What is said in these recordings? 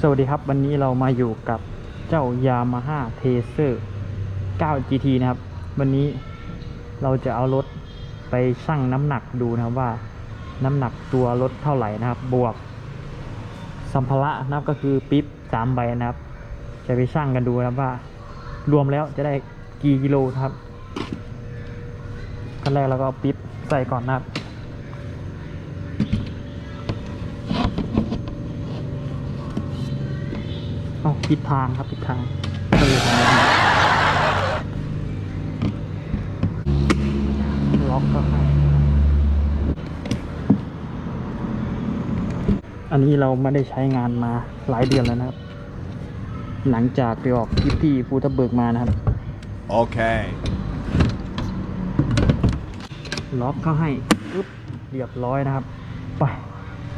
สวัสดีครับ วันนี้เรามาอยู่กับเจ้ายามาฮ่าเทเซอร์9 GT นะครับ วันนี้เราจะเอารถไปชั่งน้ำหนักดูนะครับว่าน้ำหนักตัวรถเท่าไหร่นะครับ บวก สัมภาระนะครับก็คือปิ๊บ3ใบนะครับ จะไปชั่งกันดูนะครับว่า รวมแล้วจะได้กี่กิโลครับขั้นแรกเราก็เอาปิ๊บใส่ก่อนนะครับ อาผิดทางครับผิดทางเออทางนี้ล็อกก็ให้อันนี้เราไม่ได้ใช้งานมาหลายเดือนแล้วนะครับ หลังจากไปออกทริปที่ภูทับเบิกมานะครับ Okay. ล็อกเข้าให้ปึ๊บเรียบร้อยนะครับ ไป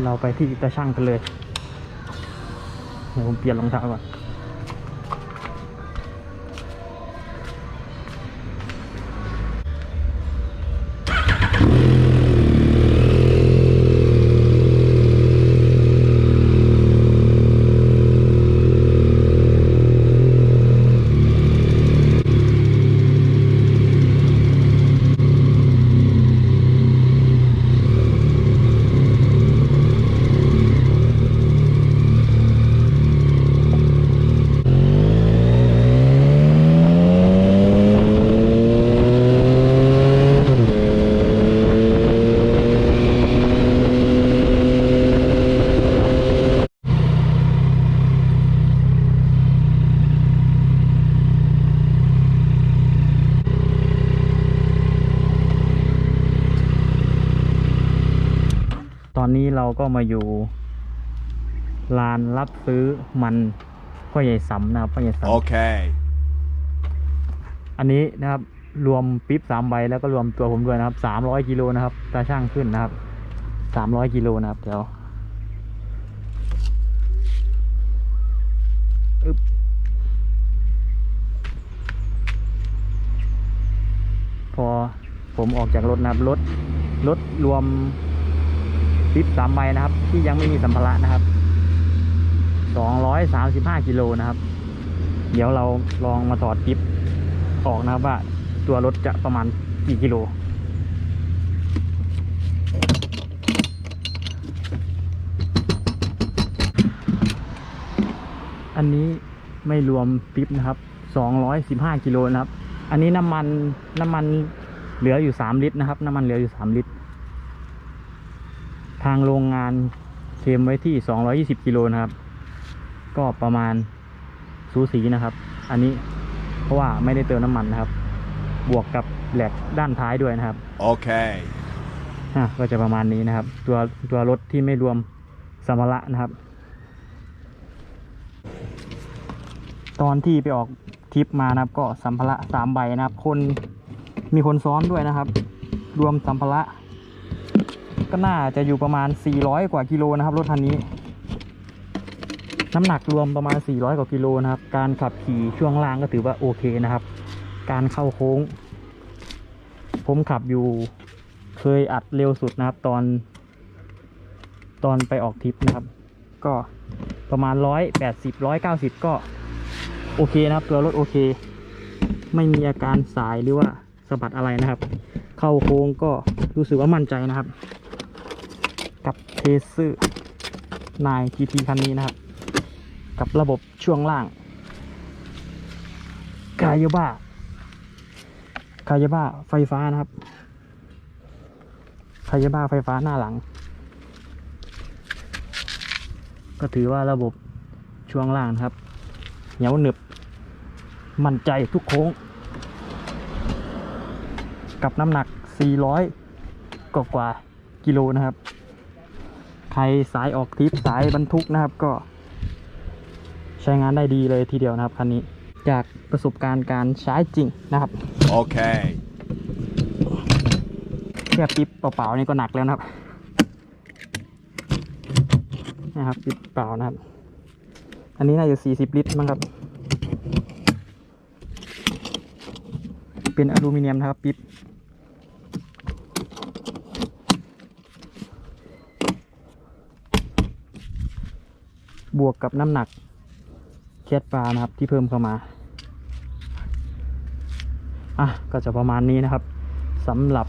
เราไปที่ตาช่างกันเลยเดี๋ยว ผมเปลี่ยนรองเท้าก่อน อนนี้เราก็มาอยู่ลานรับซื้อมันพ่อใหญ่สำนะครับพ่อใหญ่สำ Okay. อันนี้นะครับ รวมปิ๊บสามใบแล้วก็รวมตัวผมด้วยนะครับสามร้อยกิโลนะครับตาช่างขึ้นนะครับสามร้อยกิโลนะครับเดี๋ยวอึ๊บพอผมออกจากรถนะครับรถรถรวม ปิ๊บสามใบนะครับ ที่ยังไม่มีสัมภาระนะครับสองร้อยสามสิบห้ากิโลนะครับ เดี๋ยวเราลองมาถอดปิ๊บออกนะครับว่าตัวรถจะประมาณกี่กิโลอันนี้ไม่รวมปิ๊บนะครับ 215 กิโลนะครับ อันนี้น้ำมันน้ำมันเหลืออยู่ 3 ลิตรนะครับ น้ำมันเหลืออยู่ 3 ลิตร ทางโรงงานเคลมไว้ที่ 220 กิโลนะครับ ก็ประมาณสูสีนะครับ อันนี้เพราะว่าไม่ได้เติมน้ำมันนะครับ บวกกับแหลกด้านท้ายด้วยนะครับ Okay. อะก็จะประมาณนี้นะครับ ตัวตัวรถที่ไม่รวมสัมภาระนะครับ ตอนที่ไปออกทริปมานะครับ ก็สัมภาระสามใบนะครับ คนมีคนซ้อนด้วยนะครับ รวมสัมภาระ ก็น่าจะอยู่ประมาณ 400 กว่ากิโลนะครับ รถคันนี้ น้ำหนักรวมประมาณ 400 กว่ากิโลนะครับ การขับขี่ช่วงล่างก็ถือว่าโอเคนะครับ การเข้าโค้ง ผมขับอยู่เคยอัดเร็วสุดนะครับ ตอน ตอนไปออกทริปนะครับ ก็ประมาณร้อยแปดสิบร้อยเก้าสิบก็โอเคนะครับ ตัวรถโอเค ไม่มีอาการสายหรือว่าสะบัดอะไรนะครับ เข้าโค้งก็รู้สึกว่ามั่นใจนะครับ กับเทสซนายทีทีคันนี้นะครับ กับระบบช่วงล่าง กายบ้า กายบ้าไฟฟ้านะครับคายบ้าไฟฟ้าหน้าหลัง ก็ถือว่าระบบช่วงล่างครับเหนียวหนึบ มั่นใจทุกโค้ง กับน้ำหนัก 400 กว่ากว่ากิโลนะครับ รสายออกทริปสายบรรทุกนะครับก็ ใช้งานได้ดีเลยทีเดียวนะครับคันนี้จากประสบการณ์การใช้จริงนะครับ Okay. แค่ปิ๊บเปล่าๆนี่ก็หนักแล้วนะครับนะครับปิ๊บเปล่านะครับ อันนี้น่าจะสี่สิบลิตรมั้งครับ เป็นอลูมิเนียมนะครับปิ๊บ บวกกับน้ำหนักแคทปลานะครับที่เพิ่มเข้ามา อะ ก็จะประมาณนี้นะครับสำหรับ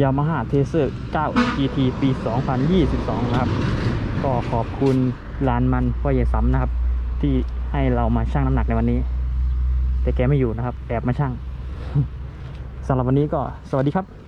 Yamaha t e s e r 9 GT ปี 2022 นะครับ ก็ขอบคุณลานมันพ่อใหญ่ซ้ำนะครับ ที่ให้เรามาชั่งน้ำหนักในวันนี้ แต่แกไม่อยู่นะครับ แอบมาชั่งสำหรับวันนี้ก็สวัสดีครับ